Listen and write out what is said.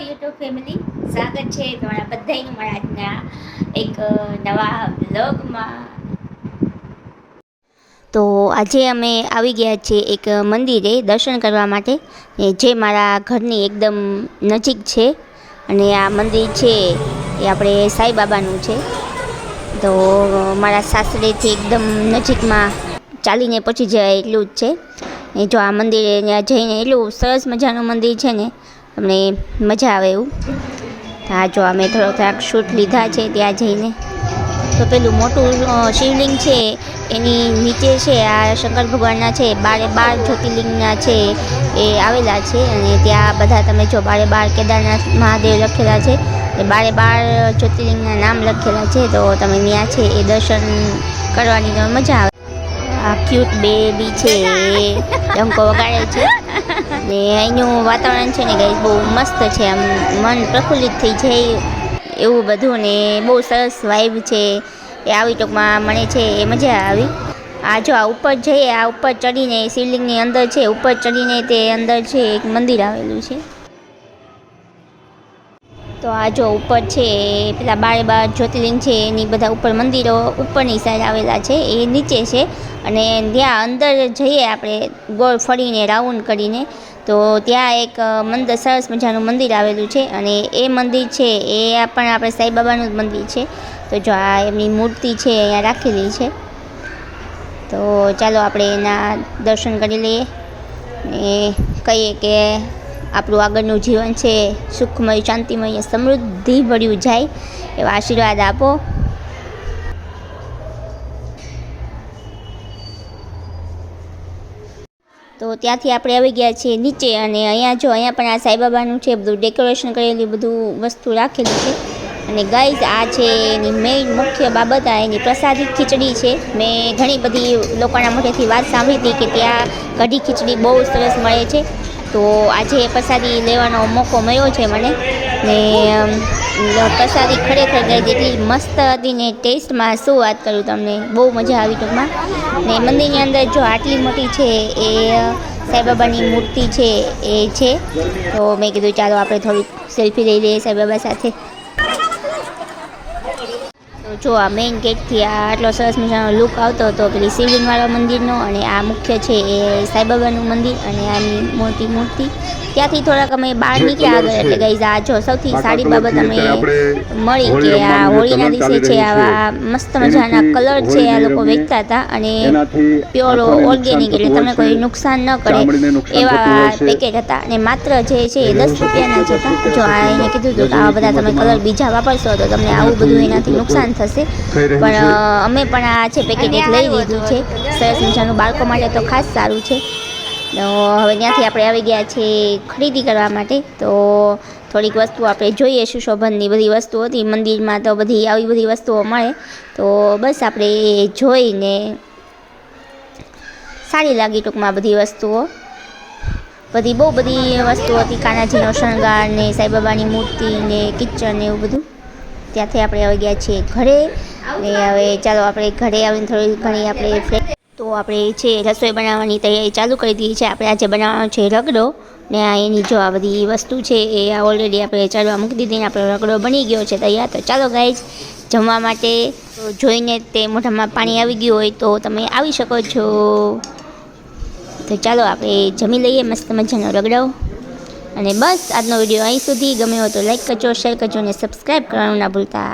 YouTube family સ્વાગત છે તમારા બધાનું મારા આજના એક નવા બ્લોગમાં તો આજે અમે આવી ગયા છીએ એક મંદિરે દર્શન કરવા માટે. જે મારા ઘરની એકદમ નજીક છે. અને આ મંદિર છે એ આપણે સાંઈબાબાનું છે. તો મારા સાસરેથી એકદમ નજીકમાં ચાલીને પહોંચી જાય એટલું જ છે. જો આ મંદિરે જઈને એટલું સરસ મજાનું મંદિર છે ને તમને મજા આવે એવું. હા, જો અમે થોડો થોડાક શૂટ લીધા છે ત્યાં જઈને. તો પેલું મોટું શિવલિંગ છે, એની નીચે છે, આ શંકર ભગવાનના છે, બારે બાર જ્યોતિર્લિંગના છે, એ આવેલા છે, અને ત્યાં બધા તમે જો બારે બાર કેદારનાથ મહાદેવ લખેલા છે એ બારે બાર જ્યોતિર્લિંગના નામ લખેલા છે, તો તમે ત્યાં છે, એ દર્શન કરવાની મજા આવે. આ ક્યુટ બેબી છે, એ ડંકો વગાડે છે. ને અહીંનું વાતાવરણ છે ને ગાઈસ બહુ મસ્ત છે આમ, મન પ્રફુલ્લિત થઈ જાય એવું બધું ને બહુ સરસ વાઇબ છે. એ આવી ટૂંકમાં મને છે એ મજા આવી. આ જો આ ઉપર જઈએ, આ ઉપર ચડીને શિવલિંગની અંદર છે, ઉપર ચડીને તે અંદર છે એક મંદિર આવેલું છે. તો આ જો ઉપર છે, પેલા બારે બાર જ્યોતિર્લિંગ છે, એની બધા ઉપર મંદિરો ઉપરની સાઈડ આવેલા છે, એ નીચે છે. અને ત્યાં અંદર જઈએ આપણે, ગોળ ફરીને, રાઉન્ડ કરીને. તો ત્યાં એક મંદિર, સરસ મજાનું મંદિર આવેલું છે અને એ મંદિર છે એ પણ આપણે સાંઈબાબાનું જ મંદિર છે. તો જો આ એમની મૂર્તિ છે અહીંયા રાખેલી છે. તો ચાલો આપણે એના દર્શન કરી લઈએ ને કહીએ કે આપણું આગળનું જીવન છે સુખમય, શાંતિમય, સમૃદ્ધિ ભર્યું જાય એવા આશીર્વાદ આપો. તો ત્યાંથી આપણે આવી ગયા છીએ નીચે અને અહીંયા જો અહીંયા પણ આ સાંઈબાબાનું છે, બધું ડેકોરેશન કરેલું, બધું વસ્તુ રાખેલી છે. અને ગાઈઝ આ છે એની મેઇન મુખ્ય બાબત, આ એની પ્રસાદી ખીચડી છે. મેં ઘણી બધી લોકોના મોઢેથી વાત સાંભળી હતી કે ત્યાં કઢી ખીચડી બહુ સરસ મળે છે. તો આજે પ્રસાદી લેવાનો મોકો મળ્યો છે મને. ને અમ, ખરેખર ગઈ જેટલી મસ્ત હતી ને ટેસ્ટમાં શું વાત કરું તમને બહુ મજા આવી ટૂંકમાં. ને મંદિરની અંદર જો આટલી મોટી છે એ સાંઈબાબાની મૂર્તિ છે એ છે. તો મેં કીધું ચાલો આપણે થોડી સેલ્ફી લઈ લઈએ સાંઈબાબા સાથે. તો જો આ મેઇન ગેટથી આ આટલો સરસ મજાનો લુક આવતો હતો પેલી શિવલિંગવાળા મંદિરનો અને આ મુખ્ય છે એ સાંઈબાબાનું મંદિર અને આની મોટી મૂર્તિ. ત્યાંથી થોડાક અમે બહાર નીકળ્યા આગળ એટલે ગઈ આ જો સૌથી સારી બાબત અમે મળી કે આ હોળીના દિવસે છે આવા મસ્ત મજાના કલર છે આ લોકો વેચતા હતા અને પ્યોર ઓર્ગેનિક એટલે તમને કોઈ નુકસાન ન કરે એવા પેકેટ હતા. અને માત્ર જે છે એ દસ રૂપિયાના જ હતા. જો આ એને કીધું હતું કે આવા બધા તમે કલર બીજા વાપરશો તો તમને આવું બધું એનાથી નુકસાન થશે. પણ અમે પણ આ છે પેકેટ એક લઈ લીધું છે. સરસ મજાનું બાળકો માટે તો ખાસ સારું છે. તો હવે ત્યાંથી આપણે આવી ગયા છીએ ખરીદી કરવા માટે. તો થોડીક વસ્તુ આપણે જોઈએ સુશોભનની બધી વસ્તુ હતી. મંદિરમાં તો બધી આવી બધી વસ્તુઓ મળે. તો બસ આપણે જોઈને સારી લાગી ટૂંકમાં બધી વસ્તુઓ. બધી બહુ બધી વસ્તુઓ હતી. કાનાજીનો શણગાર ને સાંઈબાબાની મૂર્તિ ને કિચન ને એવું બધું. ત્યાંથી આપણે આવી ગયા છીએ ઘરે. ને હવે ચાલો આપણે ઘરે આવીને થોડી ઘણી આપણે તો આપણે છે રસોઈ બનાવવાની તૈયારી ચાલુ કરી દીધી છે. આપણે આજે બનાવવાનો છે રગડો. ને આ એની જો આ બધી વસ્તુ છે એ ઓલરેડી આપણે ચડવા મૂકી દીધી ને આપણો રગડો બની ગયો છે તૈયાર. તો ચાલો ગાઈજ જમવા માટે જોઈને તે મોઢામાં પાણી આવી ગયું હોય તો તમે આવી શકો છો. તો ચાલો આપણે જમી લઈએ મસ્ત મજાનો રગડો. અને બસ આજનો વીડિયો અહીં સુધી. ગમ્યો હોય તો લાઈક કરજો શેર કરજો અને સબસ્ક્રાઈબ કરવાનું ના ભૂલતા.